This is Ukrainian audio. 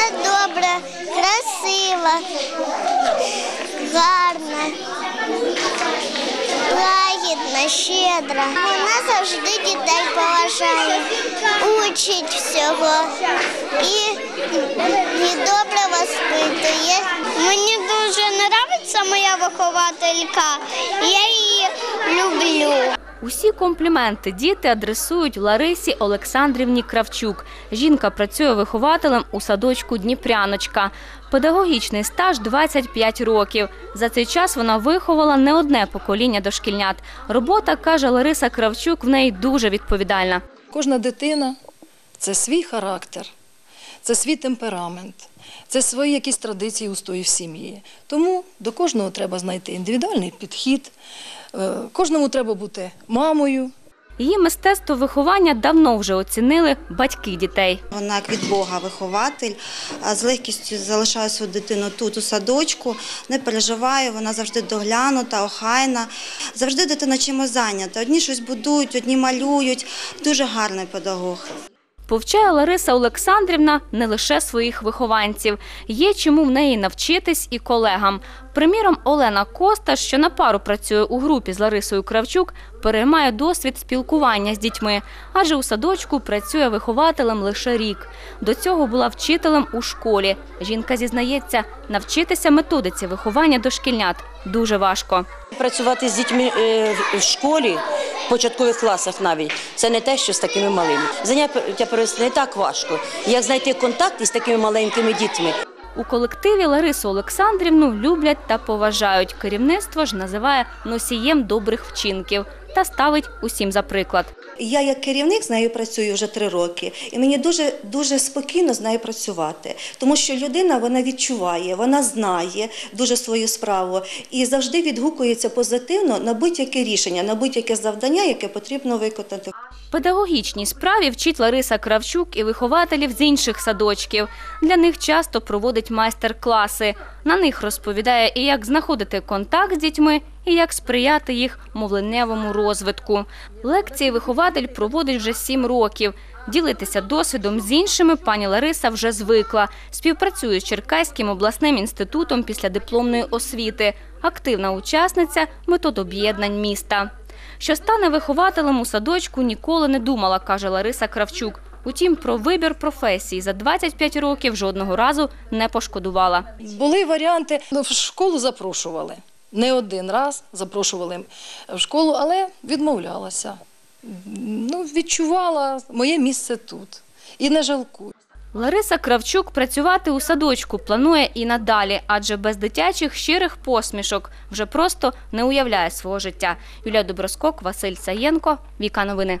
Вона добра, красива, гарна, лагідна, щедра. Вона завжди дітей поважає, учить всього і, і добре воспитує. Мені дуже подобається моя вихователька, я її люблю. Усі компліменти діти адресують Ларисі Олександрівні Кравчук. Жінка працює вихователем у садочку Дніпряночка. Педагогічний стаж 25 років. За цей час вона виховала не одне покоління дошкільнят. Робота, каже Лариса Кравчук, в неї дуже відповідальна. Кожна дитина це свій характер, це свій темперамент, це свої якісь традиції, устої в сім'ї. Тому до кожного треба знайти індивідуальний підхід, кожному треба бути мамою, Її мистецтво виховання давно вже оцінили батьки дітей. Вона як від Бога вихователь, з легкістю залишає свою дитину тут, у садочку, не переживає, вона завжди доглянута, охайна. Завжди дитина чимось зайнята. Одні щось будують, одні малюють. Дуже гарний педагог. Повчає Лариса Олександрівна не лише своїх вихованців, є чому в неї навчитись і колегам. Приміром, Олена Коста, що на пару працює у групі з Ларисою Кравчук, переймає досвід спілкування з дітьми, адже у садочку працює вихователем лише рік. До цього була вчителем у школі. Жінка зізнається, навчитися методиці виховання дошкільнят дуже важко. Працювати з дітьми е, в школі, в початкових класах навіть, це не те, що з такими малими. Заняття провести не так важко, як знайти контакт із такими маленькими дітьми. У колективі Ларису Олександрівну люблять та поважають. Керівництво ж називає носієм добрих вчинків та ставить усім за приклад. Я як керівник з нею працюю вже три роки, і мені дуже дуже спокійно з нею працювати, тому що людина вона відчуває, вона знає дуже свою справу і завжди відгукується позитивно на будь-яке рішення, на будь-яке завдання, яке потрібно виконати. Педагогічній справі вчить Лариса Кравчук і вихователів з інших садочків. Для них часто проводить майстер-класи. На них розповідає і як знаходити контакт з дітьми, і як сприяти їх мовленнєвому розвитку. Лекції вихователь проводить вже сім років. Ділитися досвідом з іншими пані Лариса вже звикла. Співпрацює з Черкаським обласним інститутом після дипломної освіти. Активна учасниця метод об'єднань міста. Що стане вихователем у садочку, ніколи не думала, каже Лариса Кравчук. Утім, про вибір професії за 25 років жодного разу не пошкодувала. Були варіанти, ну, в школу запрошували. Не один раз запрошували в школу, але відмовлялася. Ну, відчувала моє місце тут. І не жалкую. Лариса Кравчук працювати у садочку планує і надалі, адже без дитячих щирих посмішок вже просто не уявляє свого життя. Юлія Доброскок, Василь Саєнко, Віка Новини.